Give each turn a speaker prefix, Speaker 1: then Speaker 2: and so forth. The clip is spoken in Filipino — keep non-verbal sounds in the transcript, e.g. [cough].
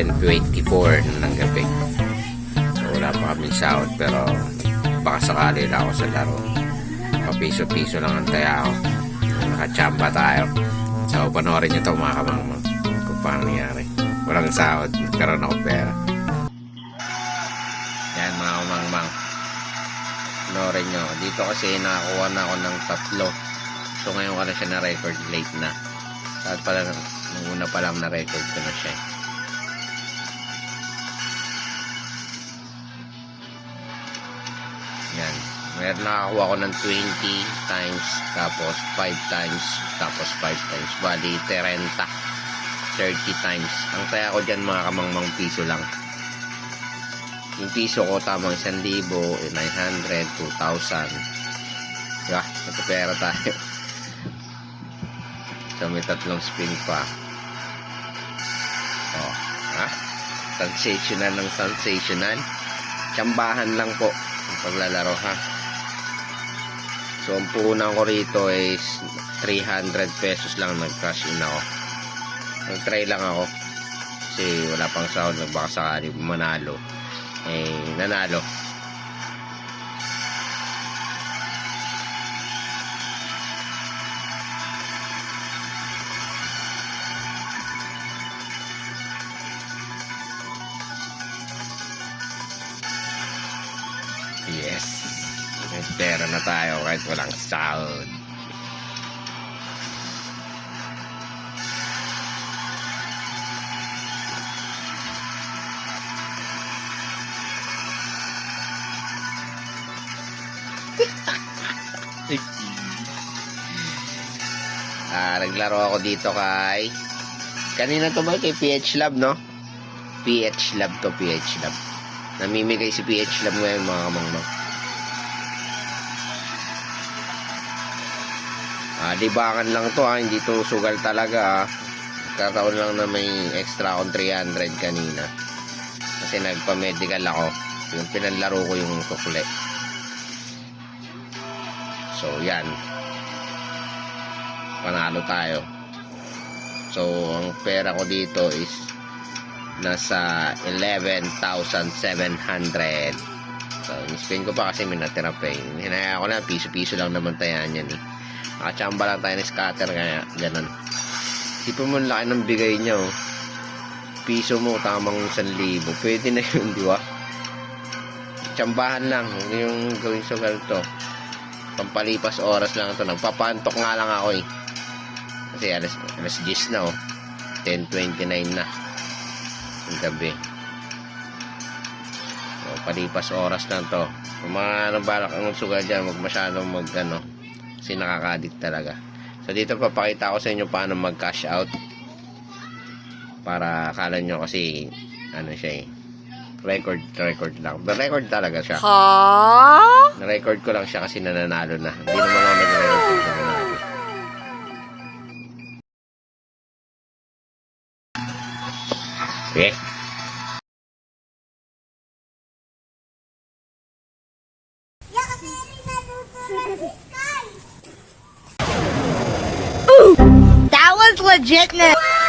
Speaker 1: 10.24 ng gabi. So, wala pa kaming sahod pero baka sakali na ako sa laro. Papiso-piso lang ang taya ako. Nakachamba tayo. So, panoorin nyo ito mga kamangmang kung paano nangyari. Walang sahod. Nagkaroon ako pera. Yan mga kamangmang. Panoorin nyo. Dito kasi nakakuha na ako ng tatlo. So, ngayon ko na siya na-record late na. At pala, nung una pa lang na-record ko na siya. Yan. Meron nakakuha ko ng 20 times, tapos 5 times, tapos 5 times. Bali, 30. 30 times. Ang saya ko dyan mga kamangmang piso lang. Yung piso ko tamang 1,000, 900, 2,000. Diba? Ito pera tayo. [laughs] So, may tatlong spin pa. Oh, ha? Sensational ng sensational. Tsambahan lang po paglalaro, ha? So, ang puhunan ko rito is 300 pesos lang nag-cash in ako. Nag-try lang ako. Kasi wala pang sahod. Baka sakali manalo. Eh, nanalo. Yes. May pera na tayo kahit walang sahod. [laughs] ah, naglaro ako dito kay kanina to ba kay PH Lab no? PH Lab to PH Lab. Namimigay si PH Lab ngayon mga kamangmang. Ah, libangan lang to ha, hindi to sugal talaga ha. Kataon lang na may extra akong 300 kanina. Kasi nagpa-medical ako. Yung pinanlaro ko yung sukle. So, yan. Panalo tayo. So, ang pera ko dito is nasa 11,700. So, in-spin ko pa kasi may natira pa eh. Hinaya ko na, piso-piso lang naman tayan yan eh. Nakachamba lang tayo ni scatter kaya ganun. Isipin mo laki ng bigay niya oh. Piso mo tamang 1,000. Pwede na yun, di ba? Tsambahan lang. Yung gawin sugal to. Pampalipas oras lang to. Nagpapantok nga lang ako eh. Kasi alas, alas 10 na oh. 10.29 na. Ang gabi. So, palipas oras lang to. Kung mga nabalak ang sugal dyan, huwag masyadong mag ano, kasi nakakadik talaga. So dito papakita ko sa inyo paano mag cash out. Para akala nyo kasi ano siya eh. Record, record lang. The record talaga siya.
Speaker 2: Ha?
Speaker 1: Na-record ko lang siya kasi nananalo na. Hindi naman ako nag-record Okay.
Speaker 2: That was.